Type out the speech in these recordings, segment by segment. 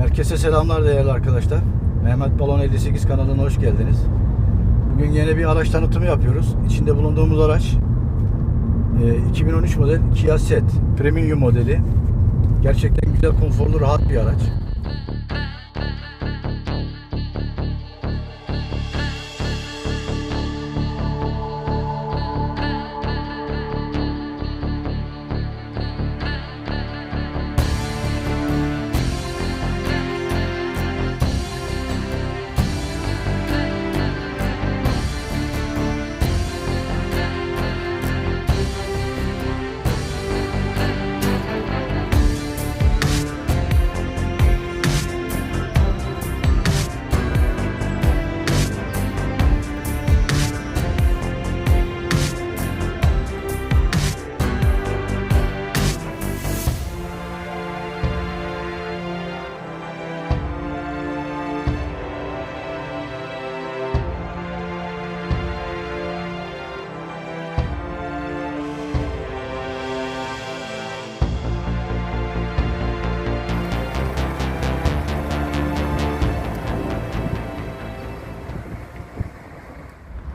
Herkese selamlar değerli arkadaşlar. Mehmet Balon 58 kanalına hoş geldiniz. Bugün yine bir araç tanıtımı yapıyoruz. İçinde bulunduğumuz araç e, 2013 model Kia Ceed Premium modeli. Gerçekten güzel, konforlu, rahat bir araç.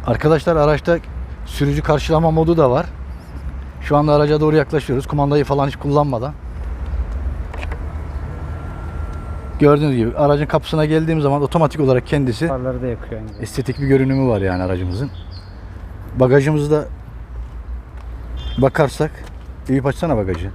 Arkadaşlar araçta sürücü karşılama modu da var. Şu anda araca doğru yaklaşıyoruz. Kumandayı falan hiç kullanmadan. Gördüğünüz gibi aracın kapısına geldiğim zaman otomatik olarak kendisi Farları da yakıyor estetik bir görünümü var yani aracımızın. Bagajımızda bakarsak Eyüp açsana bagajı.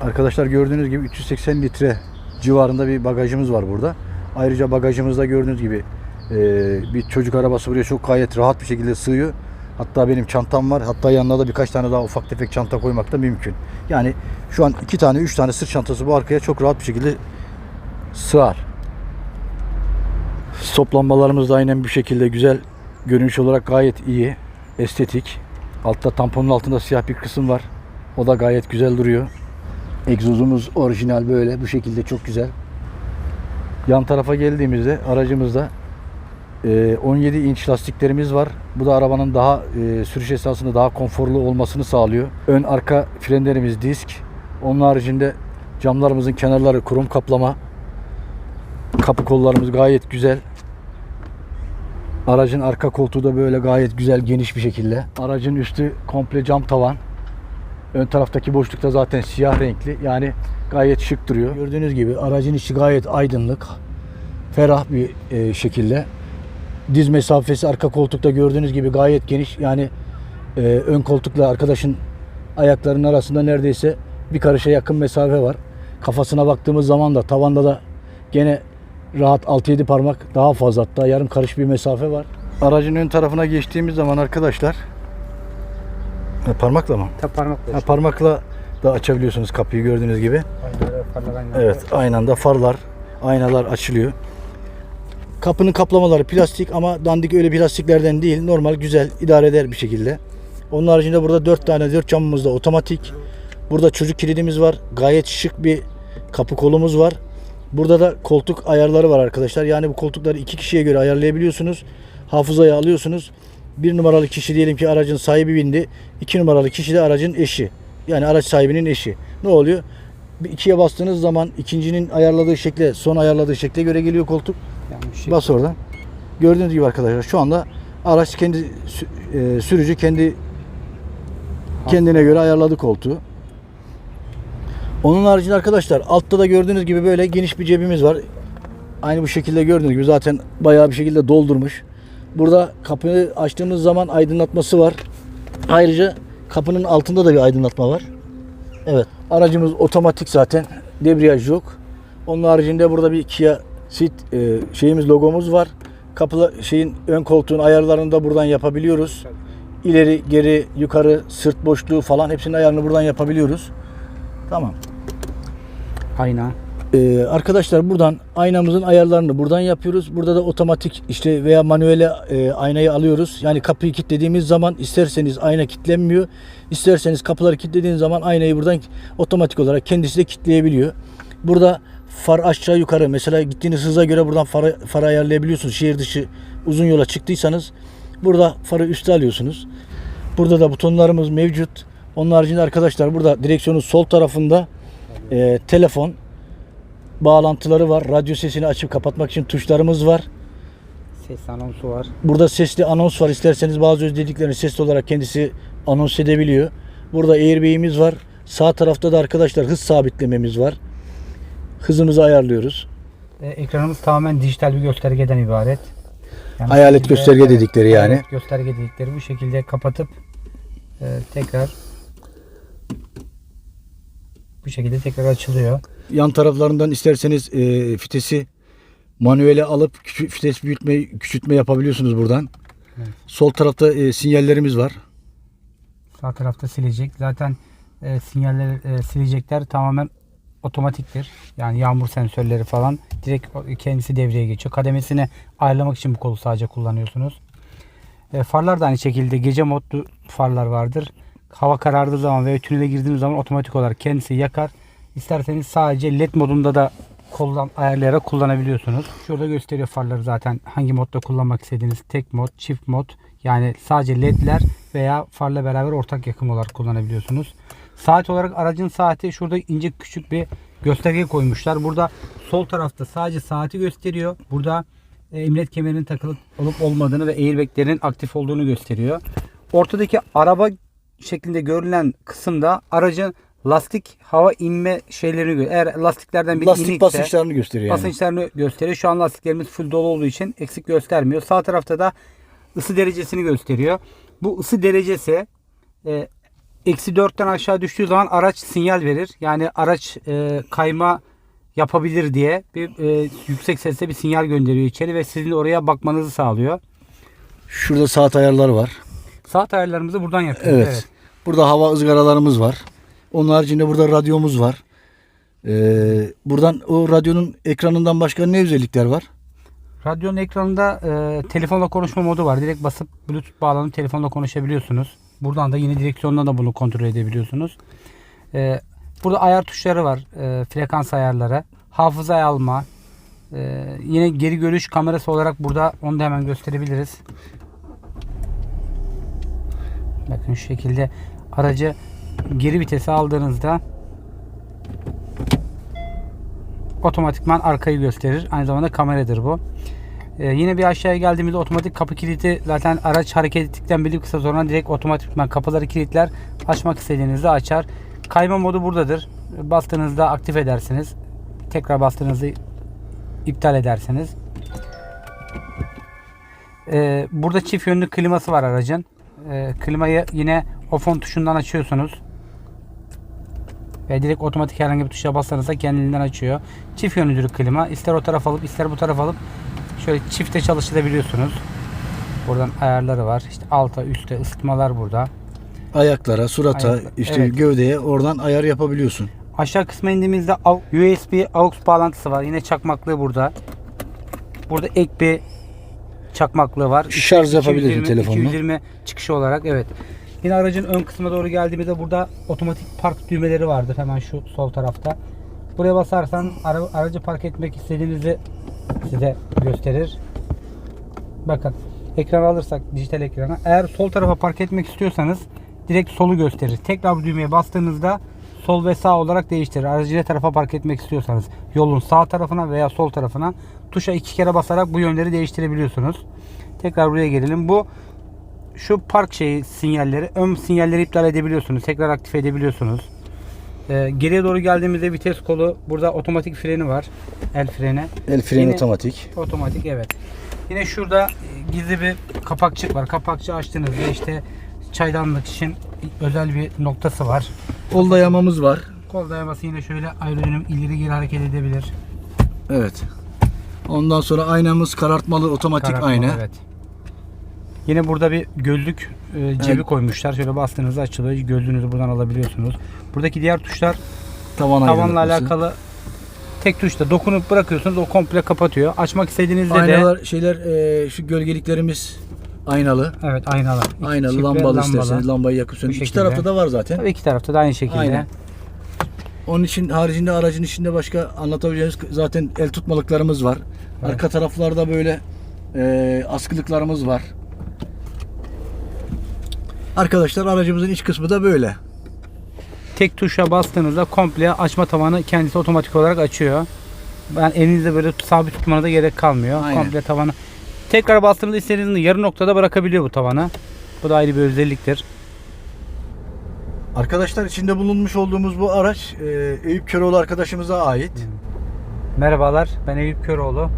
Arkadaşlar gördüğünüz gibi 380 litre civarında bir bagajımız var burada. Ayrıca bagajımızda gördüğünüz gibi e, bir çocuk arabası buraya çok gayet rahat bir şekilde sığıyor. Hatta benim çantam var. Hatta yanına da birkaç tane daha ufak tefek çanta koymak da mümkün. Yani şu an iki tane, üç tane sırt çantası bu arkaya çok rahat bir şekilde sığar. Stoplanmalarımız da aynen bir şekilde güzel. Görünüş olarak gayet iyi. Estetik. Altta tamponun altında siyah bir kısım var. O da gayet güzel duruyor. Egzozumuz orijinal böyle. Bu şekilde çok güzel. Yan tarafa geldiğimizde aracımızda 17 inç lastiklerimiz var. Bu da arabanın daha e, sürüş esnasında daha konforlu olmasını sağlıyor. Ön arka frenlerimiz disk. Onun haricinde camlarımızın kenarları krom kaplama. Kapı kollarımız gayet güzel. Aracın arka koltuğu da böyle gayet güzel geniş bir şekilde. Aracın üstü komple cam tavan. Ön taraftaki boşlukta zaten siyah renkli. Yani gayet şık duruyor. Gördüğünüz gibi aracın içi gayet aydınlık. Ferah bir e, şekilde. Diz mesafesi arka koltukta gördüğünüz gibi gayet geniş. Yani e, ön koltukla arkadaşın ayaklarının arasında neredeyse bir karışa yakın mesafe var. Kafasına baktığımız zaman da tavanda da gene rahat 6-7 parmak daha fazla hatta yarım karış bir mesafe var. Aracın ön tarafına geçtiğimiz zaman arkadaşlar Ha, parmakla mı? Tabi parmakla Ha, parmakla da açabiliyorsunuz kapıyı gördüğünüz gibi. Anda. Evet, aynı anda farlar, aynalar açılıyor. Kapının kaplamaları plastik ama dandik öyle plastiklerden değil. Normal, güzel, idare eder bir şekilde. Onun haricinde burada 4 tane 4 camımız da otomatik. Burada çocuk kilidimiz var. Gayet şık bir kapı kolumuz var. Burada da koltuk ayarları var arkadaşlar. Yani bu koltukları iki kişiye göre ayarlayabiliyorsunuz. Hafızaya alıyorsunuz. Bir numaralı kişi diyelim ki aracın sahibi bindi. İki numaralı kişi de aracın eşi. Yani araç sahibinin eşi. Ne oluyor? Bir ikiye bastığınız zaman ikincinin ayarladığı şekle, son ayarladığı şekle göre geliyor koltuk. Yani şey. Bas oradan. Gördüğünüz gibi arkadaşlar şu anda araç kendi e, sürücü kendi kendine göre ayarladı koltuğu. Onun haricinde arkadaşlar altta da gördüğünüz gibi böyle geniş bir cebimiz var. Aynı bu şekilde gördüğünüz gibi zaten bayağı bir şekilde doldurmuş. Burada kapıyı açtığımız zaman aydınlatması var. Ayrıca kapının altında da bir aydınlatma var. Evet. Aracımız otomatik zaten. Debriyaj yok. Onun haricinde burada bir Kia Ceed e, şeyimiz logomuz var. Kapı şeyin ön koltuğun ayarlarını da buradan yapabiliyoruz. İleri, geri, yukarı, sırt boşluğu falan hepsinin ayarını buradan yapabiliyoruz. Tamam. Ayna. Ee, arkadaşlar buradan aynamızın ayarlarını buradan yapıyoruz. Burada da otomatik işte veya manuele e, aynayı alıyoruz. Yani kapıyı kilitlediğimiz zaman isterseniz ayna kilitlenmiyor. İsterseniz kapıları kilitlediğiniz zaman aynayı buradan otomatik olarak kendisi de kilitleyebiliyor. Burada far aşağı yukarı mesela gittiğiniz hıza göre buradan farı, farı ayarlayabiliyorsunuz. Şehir dışı uzun yola çıktıysanız burada farı üste alıyorsunuz. Burada da butonlarımız mevcut. Onun haricinde arkadaşlar burada direksiyonun sol tarafında e, telefon, bağlantıları var. Radyo sesini açıp kapatmak için tuşlarımız var. Ses anonsu var. Burada sesli anons var. İsterseniz bazı özelliklerini sesli olarak kendisi anons edebiliyor. Burada airbag'imiz var. Sağ tarafta da arkadaşlar hız sabitlememiz var. Hızımızı ayarlıyoruz. E, ekranımız tamamen dijital bir göstergeden ibaret. Yani Hayalet şekilde- gösterge dedikleri yani. hayalet gösterge dedikleri bu şekilde kapatıp e, tekrar bu şekilde tekrar açılıyor. Yan taraflarından isterseniz e, fitesi manuele alıp fites büyütme, küçültme yapabiliyorsunuz buradan. Evet. Sol tarafta e, sinyallerimiz var. Sağ tarafta silecek. Zaten e, sinyaller e, silecekler tamamen otomatiktir. Yani yağmur sensörleri falan direkt kendisi devreye geçiyor. Kademesini ayarlamak için bu kolu sadece kullanıyorsunuz. E, farlar da aynı şekilde gece modlu farlar vardır. Hava karardığı zaman veya tünele girdiğiniz zaman otomatik olarak kendisi yakar. İsterseniz sadece led modunda da koldan ayarlayarak kullanabiliyorsunuz. Şurada gösteriyor farları zaten hangi modda kullanmak istediğiniz tek mod, çift mod yani sadece ledler veya farla beraber ortak yakım olarak kullanabiliyorsunuz. Saat olarak aracın saati şurada ince küçük bir gösterge koymuşlar. Burada sol tarafta sadece saati gösteriyor. Burada e, emniyet kemerinin takılı olup olmadığını ve airbaglerin aktif olduğunu gösteriyor. Ortadaki araba şeklinde görülen kısımda aracın lastik hava inme şeylerini görüyor. Eğer lastiklerden biri Lastik inikse, basınçlarını gösteriyor yani. basınçlarını gösteriyor. Şu an lastiklerimiz full dolu olduğu için eksik göstermiyor. Sağ tarafta da ısı derecesini gösteriyor. Bu ısı derecesi e, eksi 4'ten aşağı düştüğü zaman araç sinyal verir. Yani araç e, kayma yapabilir diye bir e, yüksek sesle bir sinyal gönderiyor içeri ve sizin oraya bakmanızı sağlıyor. Şurada saat ayarları var. Saat ayarlarımızı buradan yapıyoruz. Evet. Burada hava ızgaralarımız var. Onun haricinde burada radyomuz var. Ee, buradan o radyonun ekranından başka ne özellikler var? Radyonun ekranında e, telefonla konuşma modu var. Direkt basıp Bluetooth bağlanıp telefonla konuşabiliyorsunuz. Buradan da yine direksiyondan da bunu kontrol edebiliyorsunuz. E, burada ayar tuşları var. E, frekans ayarları. Hafıza alma. E, yine geri görüş kamerası olarak burada onu da hemen gösterebiliriz. Bakın şu şekilde aracı geri vitese aldığınızda otomatikman arkayı gösterir. Aynı zamanda kameradır bu. Ee, yine bir aşağıya geldiğimizde otomatik kapı kilidi zaten araç hareket ettikten bir kısa sonra direkt otomatikman kapıları kilitler. Açmak istediğinizde açar. Kayma modu buradadır. Bastığınızda aktif edersiniz. Tekrar bastığınızda iptal edersiniz. Ee, burada çift yönlü kliması var aracın. Ee, klimayı yine off on tuşundan açıyorsunuz. Ve direkt otomatik herhangi bir tuşa basarsanız kendiliğinden açıyor. Çift yönlüdür klima. İster o tarafa alıp ister bu tarafa alıp şöyle çifte çalıştırabiliyorsunuz. Buradan ayarları var. İşte alta üstte ısıtmalar burada. Ayaklara, surata, Ayaklar, işte evet. gövdeye oradan ayar yapabiliyorsun. Aşağı kısma indiğimizde USB AUX bağlantısı var. Yine çakmaklığı burada. Burada ek bir çakmaklığı var. Şarj yapabilirsin 220 telefonla. 220 çıkışı olarak evet. Yine aracın ön kısmına doğru geldiğimizde burada otomatik park düğmeleri vardır hemen şu sol tarafta. Buraya basarsan ara- aracı park etmek istediğinizi size gösterir. Bakın ekran alırsak dijital ekrana eğer sol tarafa park etmek istiyorsanız direkt solu gösterir. Tekrar bu düğmeye bastığınızda sol ve sağ olarak değiştirir. Aracı ne tarafa park etmek istiyorsanız yolun sağ tarafına veya sol tarafına tuşa iki kere basarak bu yönleri değiştirebiliyorsunuz. Tekrar buraya gelelim. Bu şu park şeyi sinyalleri ön sinyalleri iptal edebiliyorsunuz. Tekrar aktif edebiliyorsunuz. Ee, geriye doğru geldiğimizde vites kolu burada otomatik freni var. El freni. El freni Yine- otomatik. Otomatik evet. Yine şurada e, gizli bir kapakçık var. Kapakçı açtığınızda işte çaydanlık için özel bir noktası var. Kol dayamamız var. Kol dayaması yine şöyle aerodinamik ileri geri hareket edebilir. Evet. Ondan sonra aynamız karartmalı otomatik Karartmalı, ayna. Evet. Yine burada bir gözlük e, cebi Evet. koymuşlar. Şöyle bastığınızda açılıyor. Gözlüğünüzü buradan alabiliyorsunuz. Buradaki diğer tuşlar Tavan tavanla alakalı tek tuşta dokunup bırakıyorsunuz. O komple kapatıyor. Açmak istediğinizde de Aynalar şeyler e, şu gölgeliklerimiz aynalı. evet aynalı. İki Aynalı ve lambalı, isterseniz lambayı yakıp söndürün. İki tarafta da var zaten. Tabii iki tarafta da aynı şekilde. Aynen. Onun için haricinde aracın içinde başka anlatabileceğimiz zaten el tutmalıklarımız var. Evet. Arka taraflarda böyle e, askılıklarımız var. Arkadaşlar aracımızın iç kısmı da böyle. Tek tuşa bastığınızda komple açma tavanı kendisi otomatik olarak açıyor. Ben elinizde böyle sabit tutmana da gerek kalmıyor. Aynen. Komple tavanı. Tekrar bastığınızda istediğinizde yarı noktada bırakabiliyor bu tavanı. Bu da ayrı bir özelliktir. Arkadaşlar içinde bulunmuş olduğumuz bu araç e, Eyüp Köroğlu arkadaşımıza ait. Merhabalar, ben Eyüp Köroğlu.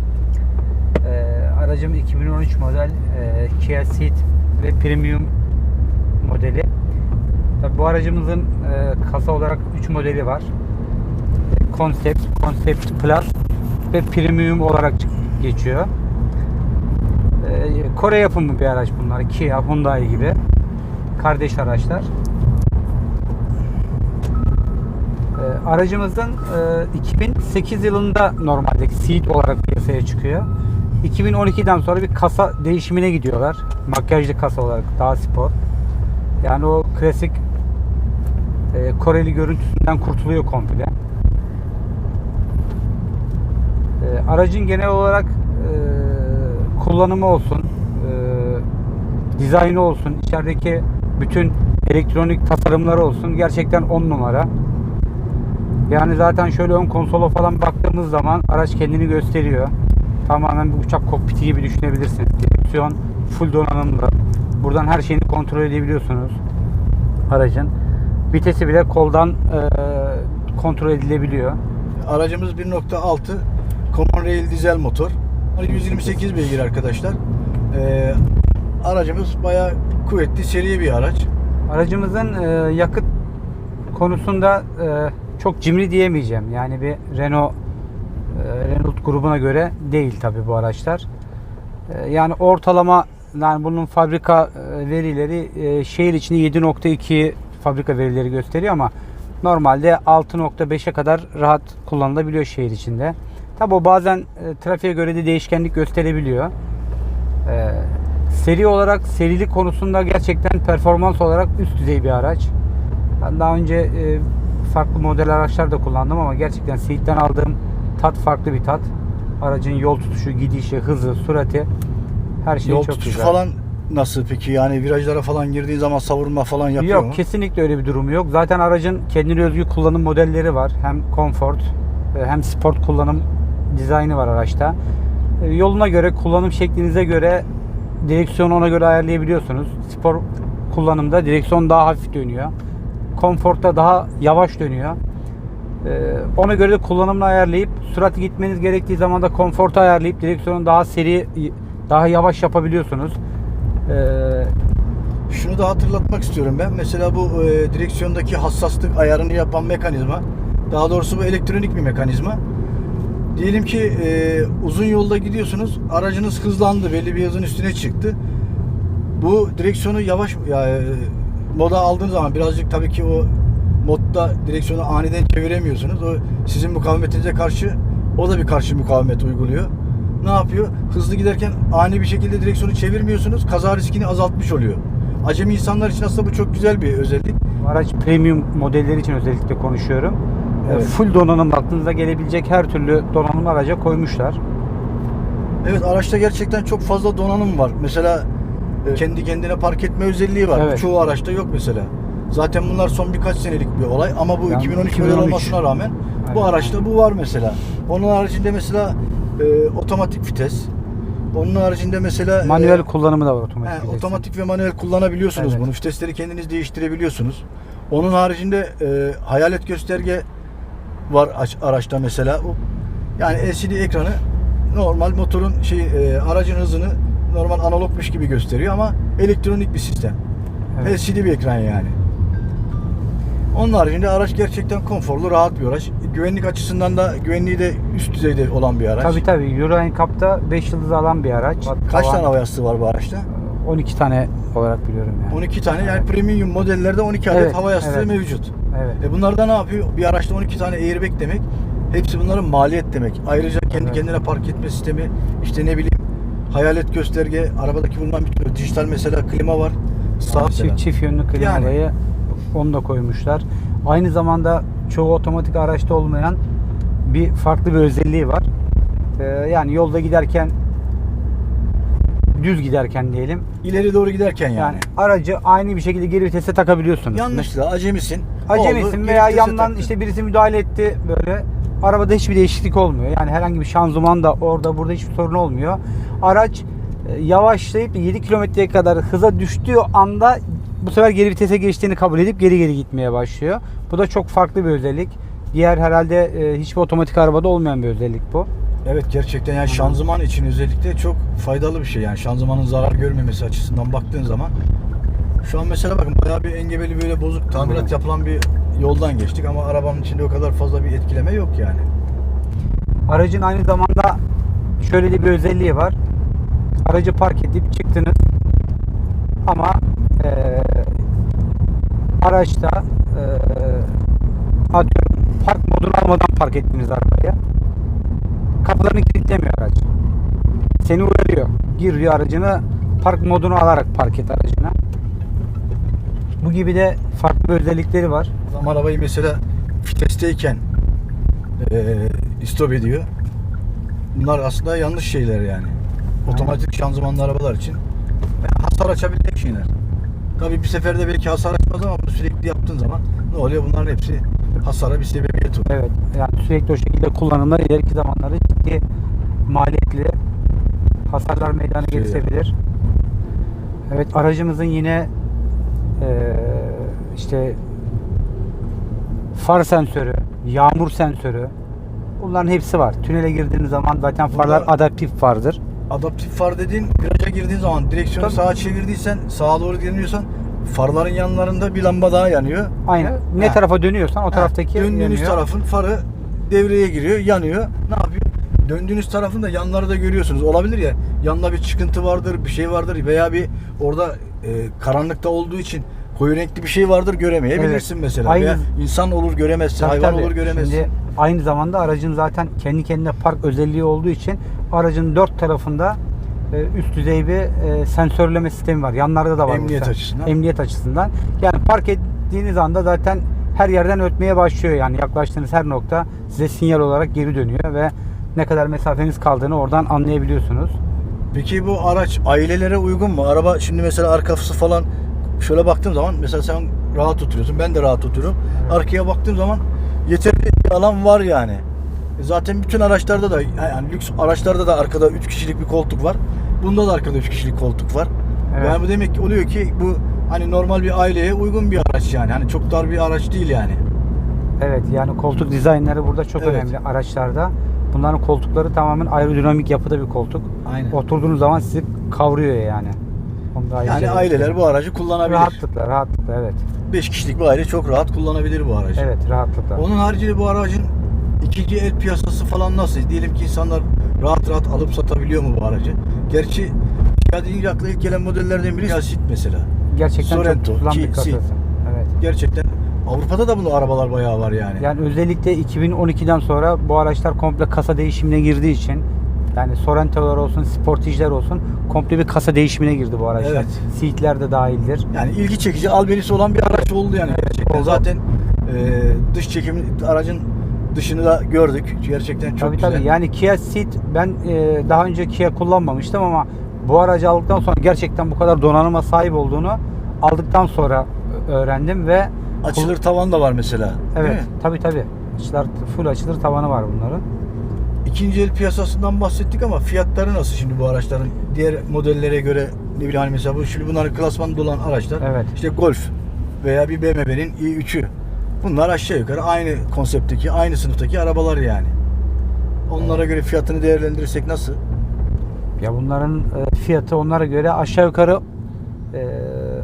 Ee, aracım 2013 model e, Kia Ceed ve Premium modeli. Tabii bu aracımızın e, kasa olarak 3 modeli var. Concept, Concept Plus ve Premium olarak geçiyor. Ee, Kore yapımı bir araç bunlar. Kia, Hyundai gibi. Kardeş araçlar. Ee, aracımızın e, 2008 yılında normalde Seat olarak piyasaya çıkıyor. 2012'den sonra bir kasa değişimine gidiyorlar. Makyajlı kasa olarak daha spor. Yani o klasik e, Koreli görüntüsünden kurtuluyor komple. E, aracın genel olarak e, kullanımı olsun, e, dizaynı olsun, içerideki bütün elektronik tasarımları olsun gerçekten 10 numara. Yani zaten şöyle ön konsola falan baktığımız zaman araç kendini gösteriyor. Tamamen bir uçak kokpiti gibi düşünebilirsiniz. Direksiyon full donanımlı. Buradan her şeyini kontrol edebiliyorsunuz aracın. Vitesi bile koldan e, kontrol edilebiliyor. Aracımız 1.6 Common Rail dizel motor. 128 beygir arkadaşlar. E, aracımız bayağı kuvvetli, seri bir araç. Aracımızın e, yakıt konusunda e, çok cimri diyemeyeceğim. Yani bir Renault e, Renault grubuna göre değil tabi bu araçlar. E, yani ortalama yani bunun fabrika e, verileri e, şehir içinde 7.2 fabrika verileri gösteriyor ama normalde 6.5'e kadar rahat kullanılabiliyor şehir içinde. Tabi o bazen e, trafiğe göre de değişkenlik gösterebiliyor. Seri olarak serilik konusunda gerçekten performans olarak üst düzey bir araç. Ben daha önce farklı model araçlar da kullandım ama gerçekten Seat'ten aldığım tat farklı bir tat. Aracın yol tutuşu, gidişi, hızı, sürati her şey Yol çok tutuşu güzel. falan nasıl peki? Yani virajlara falan girdiğin zaman savurma falan yapıyor Yok mu? kesinlikle öyle bir durumu yok. Zaten aracın kendine özgü kullanım modelleri var. Hem konfor e, hem sport kullanım dizaynı var araçta. E, Yoluna göre, kullanım şeklinize göre direksiyonu ona göre ayarlayabiliyorsunuz. Spor kullanımda direksiyon daha hafif dönüyor. Konforta daha yavaş dönüyor. E, Ona göre de kullanımını ayarlayıp süratli gitmeniz gerektiği zaman da konforta ayarlayıp direksiyonu daha seri, daha yavaş yapabiliyorsunuz. E, Şunu da hatırlatmak istiyorum ben. Mesela bu e, direksiyondaki hassaslık ayarını yapan mekanizma, daha doğrusu bu elektronik bir mekanizma. Diyelim ki e, uzun yolda gidiyorsunuz, aracınız hızlandı, belli bir hızın üstüne çıktı. Bu direksiyonu yavaş ya e, moda aldığınız zaman birazcık tabii ki o modda direksiyonu aniden çeviremiyorsunuz. O sizin mukavemetinize karşı o da bir karşı mukavemet uyguluyor. Ne yapıyor? Hızlı giderken ani bir şekilde direksiyonu çevirmiyorsunuz. Kaza riskini azaltmış oluyor. Acemi insanlar için aslında bu çok güzel bir özellik. Bu Araç premium modelleri için özellikle konuşuyorum. Evet. Full donanım aklınıza gelebilecek her türlü donanım araca koymuşlar. Evet araçta gerçekten çok fazla donanım var. Mesela e, kendi kendine park etme özelliği var. Bu Evet. Çoğu araçta yok mesela. Zaten bunlar son birkaç senelik bir olay ama bu Yani 2013 model 2013. olmasına rağmen bu Aynen. araçta bu var mesela. Onun haricinde mesela e, otomatik vites. Onun haricinde mesela Manuel e, kullanımı da var otomatik. he, vitesi. otomatik ve manuel kullanabiliyorsunuz Evet. bunu. Vitesleri kendiniz değiştirebiliyorsunuz. Onun haricinde e, hayalet gösterge var aç- araçta mesela. Yani LCD ekranı normal motorun şey e, aracın hızını normal analogmuş gibi gösteriyor ama elektronik bir sistem. Evet. LCD bir ekran yani. Onun haricinde araç gerçekten konforlu, rahat bir araç. Güvenlik açısından da güvenliği de üst düzeyde olan bir araç. Tabii tabii. Euro NCAP'ta 5 yıldız alan bir araç. Kaç tane hava yastığı var bu araçta? 12 tane olarak biliyorum yani. 12 tane yani premium modellerde 12 adet Evet, hava yastığı evet. mevcut. Evet. E bunlar da ne yapıyor? Bir araçta 12 tane airbag demek. Hepsi bunların maliyet demek. Ayrıca kendi Evet. kendine park etme sistemi, işte ne bileyim hayalet gösterge, arabadaki bulunan bir tür dijital mesela klima var. Sağ çift, çift yönlü klima Yani. Onu da koymuşlar. Aynı zamanda çoğu otomatik araçta olmayan bir farklı bir özelliği var. Ee, yani yolda giderken düz giderken diyelim. İleri doğru giderken yani. Yani aracı aynı bir şekilde geri vitese takabiliyorsunuz. Yanlışlıkla acemisin. Acemisin oldu, veya yandan taktın. işte birisi müdahale etti böyle Arabada hiçbir değişiklik olmuyor. Yani herhangi bir şanzıman da orada burada hiçbir sorun olmuyor. Araç e, yavaşlayıp 7 kilometreye kadar hıza düştüğü anda bu sefer geri vitese geçtiğini kabul edip geri geri gitmeye başlıyor. Bu da çok farklı bir özellik. Diğer herhalde e, hiçbir otomatik arabada olmayan bir özellik bu. Evet gerçekten yani şanzıman için özellikle çok faydalı bir şey yani şanzımanın zarar görmemesi açısından baktığın zaman şu an mesela bakın bayağı bir engebeli böyle bozuk tamirat yapılan bir yoldan geçtik ama arabanın içinde o kadar fazla bir etkileme yok yani. Aracın aynı zamanda şöyle de bir özelliği var. Aracı park edip çıktınız ama eee araçta atıyorum park modunu almadan park ettiniz arabaya. Kapılarını kilitlemiyor araç. Seni uyarıyor. Gir diyor aracını park modunu alarak park et aracına. Bu gibi de farklı özellikleri var. Adam arabayı mesela vitesteyken eee istop ediyor. Bunlar aslında yanlış şeyler yani. Otomatik şanzımanlı arabalar için hasar açabilecek şeyler. Tabii bir seferde belki hasar açmaz ama sürekli yaptığın zaman ne oluyor? Bunların hepsi hasara bir sebebiyet oluyor. Evet. Yani sürekli o şekilde kullanımlar ileriki zamanlarda ciddi maliyetli hasarlar meydana Şey getirebilir. Evet aracımızın yine eee, işte far sensörü, yağmur sensörü bunların hepsi var. Tünele girdiğiniz zaman zaten farlar Burada- adaptif fardır. Adaptif far dediğin viraja girdiğin zaman direksiyonu Tabii. sağa çevirdiysen sağa doğru dönüyorsan farların yanlarında bir lamba daha yanıyor. Aynen. Ne Ha. tarafa dönüyorsan o taraftaki döndüğünüz yanıyor. tarafın farı devreye giriyor, yanıyor. Ne yapıyor? Döndüğünüz tarafın da yanları da görüyorsunuz. Olabilir ya. Yanında bir çıkıntı vardır, bir şey vardır veya bir orada e, karanlıkta olduğu için koyu renkli bir şey vardır göremeyebilirsin mesela. Aynı- Veya insan olur göremezsin, Tabii hayvan tabii. olur göremezsin. Şimdi aynı zamanda aracın zaten kendi kendine park özelliği olduğu için aracın dört tarafında üst düzey bir e, sensörleme sistemi var. Yanlarda da var. Emniyet açısından. Emniyet açısından. Yani park ettiğiniz anda zaten her yerden ötmeye başlıyor. Yani yaklaştığınız her nokta size sinyal olarak geri dönüyor ve ne kadar mesafeniz kaldığını oradan anlayabiliyorsunuz. Peki bu araç ailelere uygun mu? Araba şimdi mesela arkası falan şöyle baktığım zaman mesela sen rahat oturuyorsun. Ben de rahat oturuyorum. Arkaya baktığım zaman yeterli alan var yani. E Zaten bütün araçlarda da yani lüks araçlarda da arkada 3 kişilik bir koltuk var. Bunda da arkada 3 kişilik koltuk var. Evet. Yani bu demek ki oluyor ki bu hani normal bir aileye uygun bir araç yani. Hani çok dar bir araç değil yani. Evet yani koltuk dizaynları burada çok Evet. önemli araçlarda. Bunların koltukları tamamen aerodinamik yapıda bir koltuk. Aynen. Oturduğunuz zaman sizi kavruyor yani. Onu da ayrıca Yani aileler bu aracı kullanabilir. Rahatlıkla, rahatlıkla evet. 5 kişilik bir aile çok rahat kullanabilir bu aracı. Evet, rahatlıkla. Onun haricinde bu aracın ikinci el piyasası falan nasıl? Diyelim ki insanlar rahat rahat alıp satabiliyor mu bu aracı? Gerçi Kia deyince akla ilk gelen modellerden biri Ceed mesela. Gerçekten Sorento, çok bir ki- kasası. si- Evet. Gerçekten Avrupa'da da bunu arabalar bayağı var yani. Yani özellikle 2012'den sonra bu araçlar komple kasa değişimine girdiği için yani Sorrento'lar olsun, Sportage'ler olsun komple bir kasa değişimine girdi bu araçlar. Evet. Seat'ler de dahildir. Yani ilgi çekici albenisi olan bir araç oldu yani gerçekten. oldu. Zaten e, dış çekim aracın dışını da gördük. Gerçekten çok tabii güzel. tabii. Yani Kia Ceed ben e, daha önce Kia kullanmamıştım ama bu aracı aldıktan sonra gerçekten bu kadar donanıma sahip olduğunu aldıktan sonra öğrendim ve Açılır tavan da var mesela. Evet, tabii tabii. Açılar, full açılır tavanı var bunların. İkinci el piyasasından bahsettik ama fiyatları nasıl şimdi bu araçların? Diğer modellere göre ne bileyim hani mesela bu şimdi bunların klasmanında olan araçlar. Evet. İşte Golf veya bir BMW'nin i3'ü. Bunlar aşağı yukarı aynı konseptteki, aynı sınıftaki arabalar yani. Onlara göre fiyatını değerlendirirsek nasıl? Ya bunların e, fiyatı onlara göre aşağı yukarı e,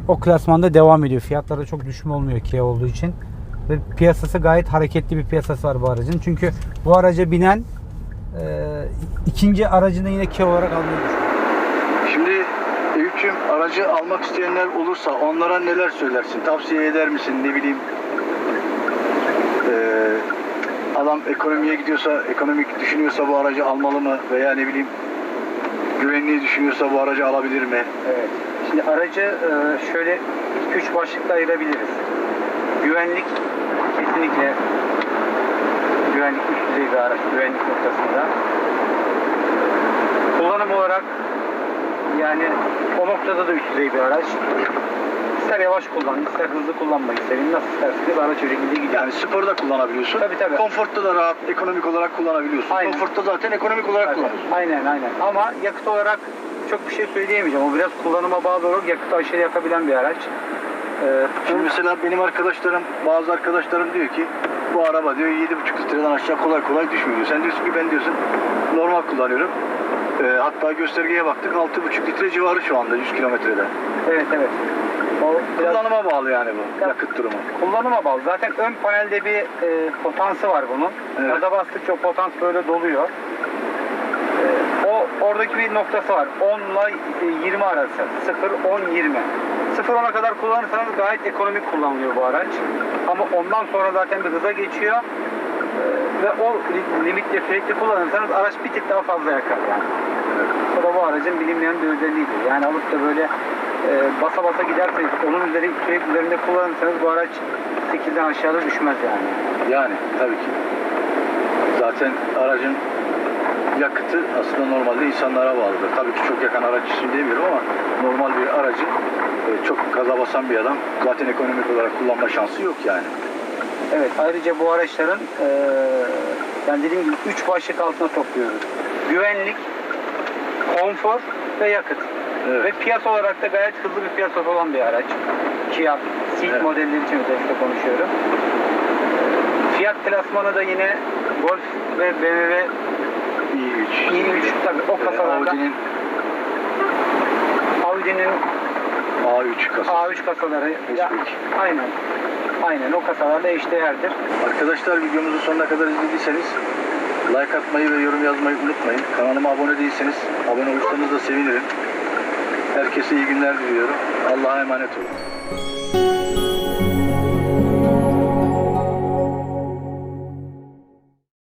o klasmanda devam ediyor. Fiyatları çok düşme olmuyor Kia olduğu için. Ve piyasası gayet hareketli bir piyasası var bu aracın. Çünkü bu araca binen e, ikinci aracını yine Kia olarak almayı. Şimdi Eyüp'cüğüm aracı almak isteyenler olursa onlara neler söylersin? Tavsiye eder misin? Ne bileyim adam ekonomiye gidiyorsa, ekonomik düşünüyorsa bu aracı almalı mı? Veya ne bileyim güvenliği düşünüyorsa bu aracı alabilir mi? Evet. Şimdi aracı e, şöyle üç başlıkta ayırabiliriz. Güvenlik kesinlikle güvenlik üst düzey bir araç güvenlik noktasında. Kullanım olarak yani o noktada da üst düzey bir araç. İster yavaş kullan, ister hızlı kullanmak isteyin. Nasıl isterseniz araç şekilde gidiyor. Yani sporda kullanabiliyorsun. Tabii, tabii. Konfortta da rahat, ekonomik olarak kullanabiliyorsun. Aynen. Konfortta zaten ekonomik olarak Tabii. kullanıyorsun. Aynen aynen. Ama yakıt olarak çok bir şey söyleyemeyeceğim. O biraz kullanıma bağlı olarak yakıtı aşırı yakabilen bir araç. Ee, Şimdi mesela benim arkadaşlarım, bazı arkadaşlarım diyor ki bu araba diyor 7,5 litreden aşağı kolay kolay düşmüyor. Sen diyorsun ki ben diyorsun normal kullanıyorum. Ee, hatta göstergeye baktık 6,5 litre civarı şu anda 100 kilometrede. evet evet. O biraz Kullanıma bağlı yani bu Ya- yakıt durumu. kullanıma bağlı. Zaten ön panelde bir e, potansı var bunun. Evet. Gaza bastıkça o potans böyle doluyor. E, o oradaki bir noktası var. 10 ile 20 arası. 0 10 20. 0 10'a kadar kullanırsanız gayet ekonomik kullanılıyor bu araç. Ama ondan sonra zaten bir hıza geçiyor. E, ve o li- limitte sürekli kullanırsanız araç bir tık daha fazla yakar yani. Bu da bu aracın bilinmeyen bir özelliğidir. Yani alıp da böyle e, basa basa giderseniz onun üzeri, sürekli üzerinde kullanırsanız bu araç 8'den aşağıda düşmez yani. Yani tabii ki. Zaten aracın yakıtı aslında normalde insanlara bağlıdır. Tabii ki çok yakan araç için demiyorum ama normal bir aracı e, çok gaza basan bir adam zaten ekonomik olarak kullanma şansı yok yani. Evet ayrıca bu araçların e, yani dediğim gibi 3 başlık altına topluyoruz. Güvenlik, konfor ve yakıt. Evet. Ve piyasa olarak da gayet hızlı bir piyasası olan bir araç. Kia, Ceed Evet. modelleri için özellikle konuşuyorum. Fiyat klasmanı da yine Golf ve BMW i3. i3 tabii o e, kasalarda Audi'nin Audi'nin A3 kasası. A3 kasaları ya, aynen aynen o kasalarda eşdeğerdir. Arkadaşlar videomuzu sonuna kadar izlediyseniz like atmayı ve yorum yazmayı unutmayın. Kanalıma abone değilseniz abone olursanız da sevinirim. Herkese iyi günler diliyorum. Allah'a emanet olun.